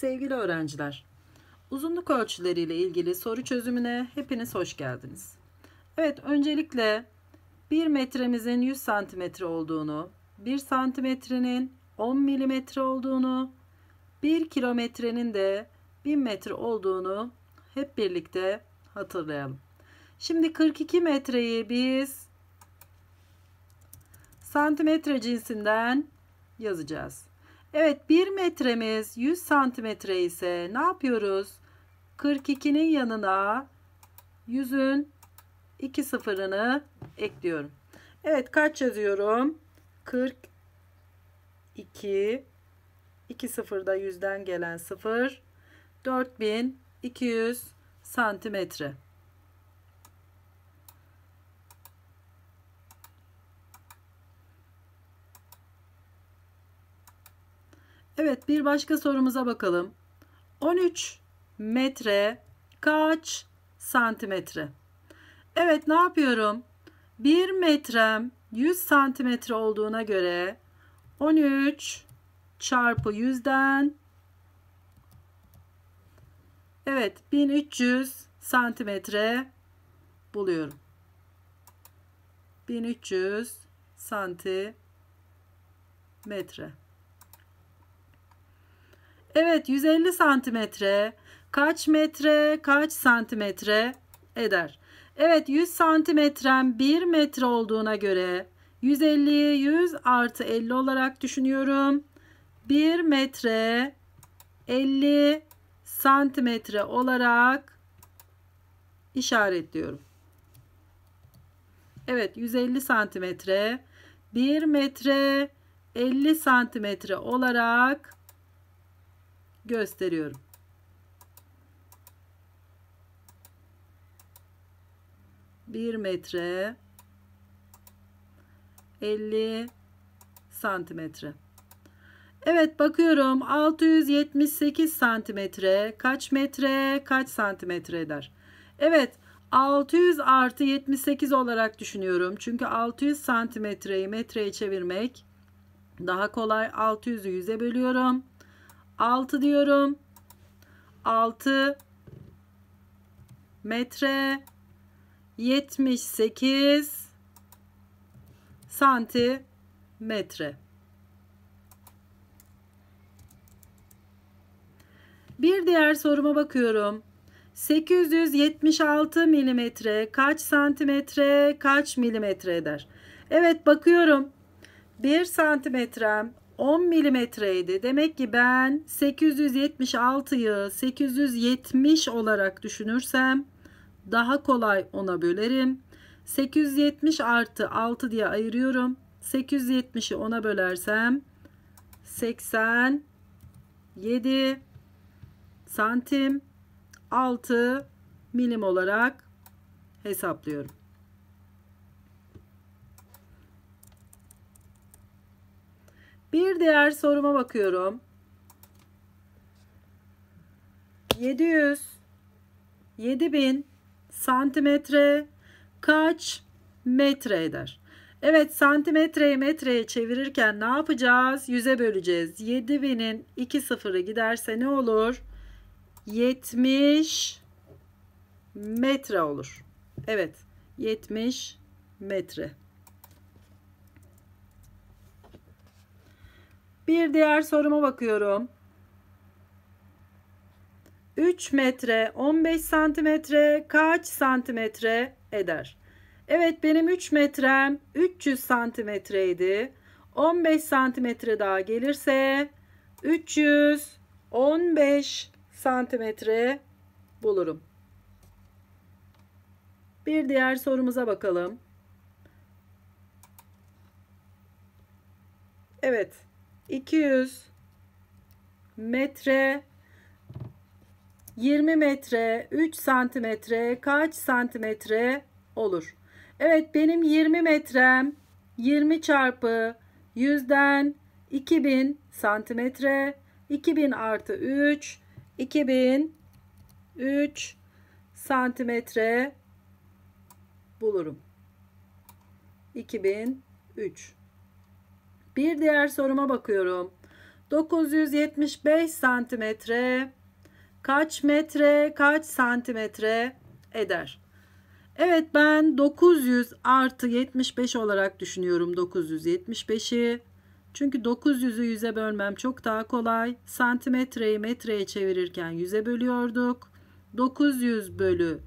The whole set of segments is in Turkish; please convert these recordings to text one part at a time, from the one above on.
Sevgili öğrenciler, uzunluk ölçüleriyle ilgili soru çözümüne hepiniz hoş geldiniz. Evet, öncelikle 1 metremizin 100 santimetre olduğunu, 1 santimetrenin 10 milimetre olduğunu, 1 kilometrenin de 1000 metre olduğunu hep birlikte hatırlayalım. Şimdi 42 metreyi biz santimetre cinsinden yazacağız. Evet 1 metremiz 100 santimetre ise ne yapıyoruz? 42'nin yanına 100'ün 2 sıfırını ekliyorum. Evet kaç yazıyorum? 42 2 sıfırda 100'den gelen 0 4200 santimetre. Evet bir başka sorumuza bakalım. 13 metre kaç santimetre? Evet ne yapıyorum? 1 metrem 100 santimetre olduğuna göre 13 çarpı 100'den Evet 1300 santimetre buluyorum. 1300 santimetre. Evet 150 santimetre kaç metre kaç santimetre eder? Evet 100 santimetrem 1 metre olduğuna göre 150'yi 100 artı 50 olarak düşünüyorum. 1 metre 50 santimetre olarak işaretliyorum. Evet 150 santimetre 1 metre 50 santimetre olarak gösteriyorum. Bir metre 50 santimetre. Evet bakıyorum 678 santimetre kaç metre kaç santimetre eder? Evet 600 artı 78 olarak düşünüyorum. Çünkü 600 santimetreyi metreye çevirmek daha kolay. 600'ü 100'e bölüyorum. 6 diyorum. 6 metre 78 santimetre. Bir diğer soruma bakıyorum. 876 milimetre kaç santimetre kaç milimetre eder? Evet bakıyorum. 1 santimetrem 10 milimetreydi. Demek ki ben 876'yı 870 olarak düşünürsem daha kolay ona bölerim. 870 artı 6 diye ayırıyorum. 870'i ona bölersem 87 santim 6 milim olarak hesaplıyorum. Bir diğer soruma bakıyorum. 700 7000 santimetre kaç metre eder? Evet santimetreyi metreye çevirirken ne yapacağız? Yüze böleceğiz. 7000'in 2 sıfırı giderse ne olur? 70 metre olur. Evet 70 metre. Bir diğer soruma bakıyorum. 3 metre 15 santimetre kaç santimetre eder? Evet benim 3 metrem 300 santimetreydi. 15 santimetre daha gelirse 315 santimetre bulurum. Bir diğer sorumuza bakalım. Evet. 200 metre 20 metre 3 santimetre kaç santimetre olur? Evet benim 20 metrem 20 çarpı 100'den 2000 santimetre 2000 artı 3 2003 santimetre bulurum. 2003 Bir diğer soruma bakıyorum. 975 santimetre kaç metre kaç santimetre eder? Evet ben 900 artı 75 olarak düşünüyorum 975'i. Çünkü 900'ü 100'e bölmem çok daha kolay. Santimetreyi metreye çevirirken 100'e bölüyorduk. 900 bölü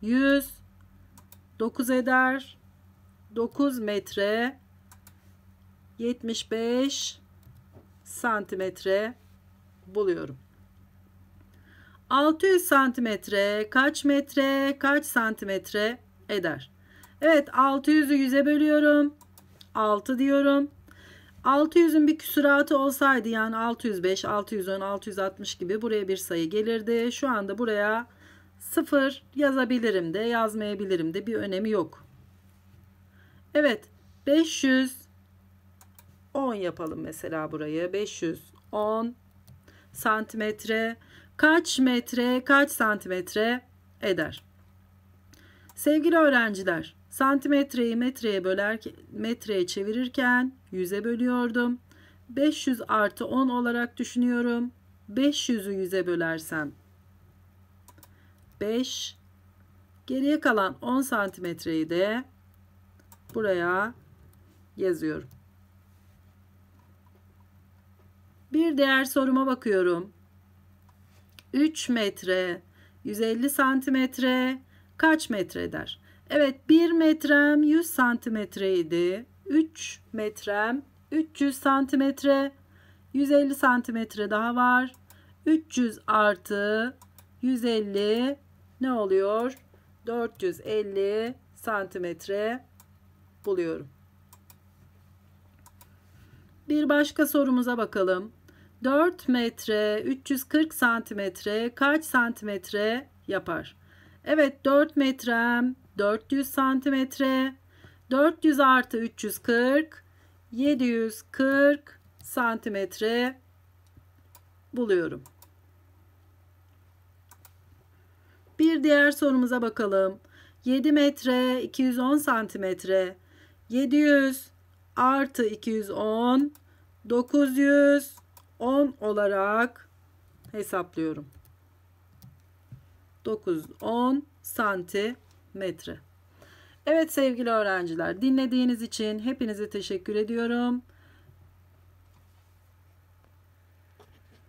100 9 eder. 9 metre 75 santimetre buluyorum. 600 santimetre kaç metre kaç santimetre eder? Evet 600'ü 100'e bölüyorum. 6 diyorum. 600'ün bir küsuratı olsaydı yani 605, 610, 660 gibi buraya bir sayı gelirdi. Şu anda buraya 0 yazabilirim de yazmayabilirim de bir önemi yok. Evet 510 yapalım mesela burayı. 510 santimetre kaç metre kaç santimetre eder? Sevgili öğrenciler santimetreyi metreye böler metreye çevirirken 100'e bölüyordum. 500 artı 10 olarak düşünüyorum. 500'ü 100'e bölersem 5 geriye kalan 10 santimetreyi de buraya yazıyorum. Bir diğer soruma bakıyorum. 3 metre 150 santimetre kaç metre eder? Evet 1 metrem 100 santimetreydi. 3 metrem 300 santimetre 150 santimetre daha var. 300 artı 150 ne oluyor? 450 santimetre buluyorum. Bir başka sorumuza bakalım. 4 metre 340 santimetre kaç santimetre yapar? Evet 4 metrem 400 santimetre 400 artı 340 740 santimetre buluyorum. Bir diğer sorumuza bakalım. 7 metre 210 santimetre 700 artı 210 910 olarak hesaplıyorum. 910 santimetre. Evet sevgili öğrenciler dinlediğiniz için hepinize teşekkür ediyorum.